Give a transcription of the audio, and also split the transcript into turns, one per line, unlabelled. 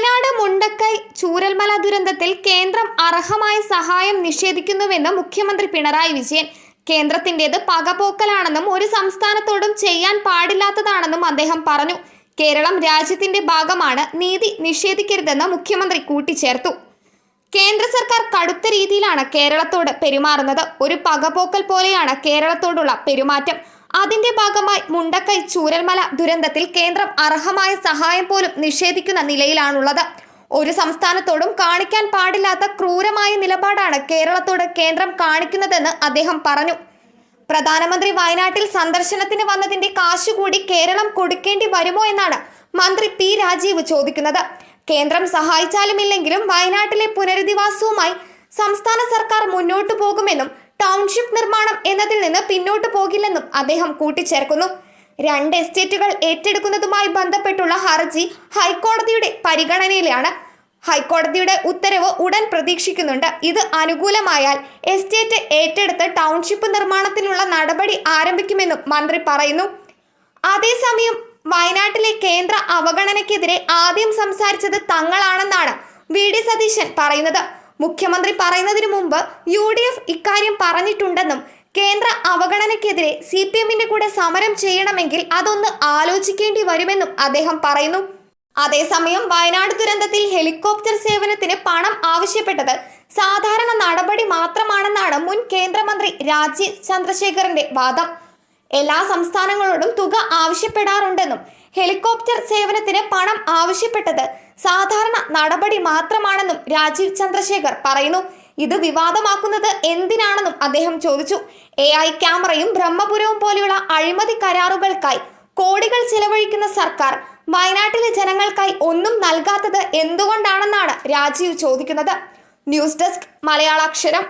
വയനാട് മുണ്ടക്കൈ ചൂരൽമല ദുരന്തത്തിൽ കേന്ദ്രം അർഹമായ സഹായം നിഷേധിക്കുന്നുവെന്ന് മുഖ്യമന്ത്രി പിണറായി വിജയൻ. കേന്ദ്രത്തിന്റേത് പകപോക്കലാണെന്നും ഒരു സംസ്ഥാനത്തോടും ചെയ്യാൻ പാടില്ലാത്തതാണെന്നും അദ്ദേഹം പറഞ്ഞു. കേരളം രാജ്യത്തിന്റെ ഭാഗമാണ് നീതി നിഷേധിക്കരുതെന്ന് മുഖ്യമന്ത്രി കൂട്ടിച്ചേർത്തു. കേന്ദ്ര സർക്കാർ കടുത്ത രീതിയിലാണ് കേരളത്തോട് പെരുമാറുന്നത്. ഒരു പകപോക്കൽ പോലെയാണ് കേരളത്തോടുള്ള പെരുമാറ്റം. അതിന്റെ ഭാഗമായി മുണ്ടക്കൈ ചൂരൽമല ദുരന്തത്തിൽ കേന്ദ്രം അർഹമായ സഹായം പോലും നിഷേധിക്കുന്ന നിലയിലാണുള്ളത്. ഒരു സംസ്ഥാനത്തോടും കാണിക്കാൻ പാടില്ലാത്ത ക്രൂരമായ നിലപാടാണ് കേരളത്തോട് കേന്ദ്രം കാണിക്കുന്നതെന്ന് അദ്ദേഹം പറഞ്ഞു. പ്രധാനമന്ത്രി വയനാട്ടിൽ സന്ദർശനത്തിന് വന്നതിന്റെ കാശുകൂടി കേരളം കൊടുക്കേണ്ടി വരുമോ എന്നാണ് മന്ത്രി പി രാജീവ് ചോദിക്കുന്നത്. കേന്ദ്രം സഹായിച്ചാലുമില്ലെങ്കിലും വയനാട്ടിലെ പുനരധിവാസവുമായി സംസ്ഥാന സർക്കാർ മുന്നോട്ടു പോകുമെന്നും ടൗൺഷിപ്പ് നിർമ്മാണം എന്നതിൽ നിന്ന് പിന്നോട്ട് പോകില്ലെന്നും അദ്ദേഹം കൂട്ടിച്ചേർക്കുന്നു. രണ്ട് എസ്റ്റേറ്റുകൾ ഏറ്റെടുക്കുന്നതുമായി ബന്ധപ്പെട്ടുള്ള ഹർജി ഹൈക്കോടതിയുടെ പരിഗണനയിലാണ്. ഹൈക്കോടതിയുടെ ഉത്തരവ് ഉടൻ പ്രതീക്ഷിക്കുന്നുണ്ട്. ഇത് അനുകൂലമായാൽ എസ്റ്റേറ്റ് ഏറ്റെടുത്ത് ടൗൺഷിപ്പ് നിർമ്മാണത്തിനുള്ള നടപടി ആരംഭിക്കുമെന്നും മന്ത്രി പറയുന്നു. അതേസമയം വയനാട്ടിലെ കേന്ദ്ര അവഗണനയ്ക്കെതിരെ ആദ്യം സംസാരിച്ചത് തങ്ങളാണെന്നാണ് വി. ഡി. സതീശൻ പറയുന്നത്. മുഖ്യമന്ത്രി പറയുന്നതിന് മുമ്പ് യു ഡി എഫ് ഇക്കാര്യം പറഞ്ഞിട്ടുണ്ടെന്നും കേന്ദ്ര അവഗണനയ്ക്കെതിരെ സി പി എമ്മിന്റെ കൂടെ സമരം ചെയ്യണമെങ്കിൽ അതൊന്ന് ആലോചിക്കേണ്ടി വരുമെന്നും അദ്ദേഹം പറയുന്നു. അതേസമയം വയനാട് ദുരന്തത്തിൽ ഹെലികോപ്റ്റർ സേവനത്തിന് പണം ആവശ്യപ്പെട്ടത് സാധാരണ നടപടി മാത്രമാണെന്നാണ് മുൻ കേന്ദ്രമന്ത്രി രാജീവ് ചന്ദ്രശേഖറിന്റെ വാദം. എല്ലാ സംസ്ഥാനങ്ങളോടും തുക ആവശ്യപ്പെടാറുണ്ടെന്നും ഹെലികോപ്റ്റർ സേവനത്തിന് പണം ആവശ്യപ്പെട്ടത് സാധാരണ നടപടി മാത്രമാണെന്നും രാജീവ് ചന്ദ്രശേഖർ പറയുന്നു. ഇത് വിവാദമാക്കുന്നത് എന്തിനാണെന്നും അദ്ദേഹം ചോദിച്ചു. എ ഐ ക്യാമറയും ബ്രഹ്മപുരവും പോലെയുള്ള അഴിമതി കരാറുകൾക്കായി കോടികൾ ചിലവഴിക്കുന്ന സർക്കാർ വയനാട്ടിലെ ജനങ്ങൾക്കായി ഒന്നും നൽകാത്തത് എന്തുകൊണ്ടാണെന്നാണ് രാജീവ് ചോദിക്കുന്നത്. News desk മലയാളാക്ഷരം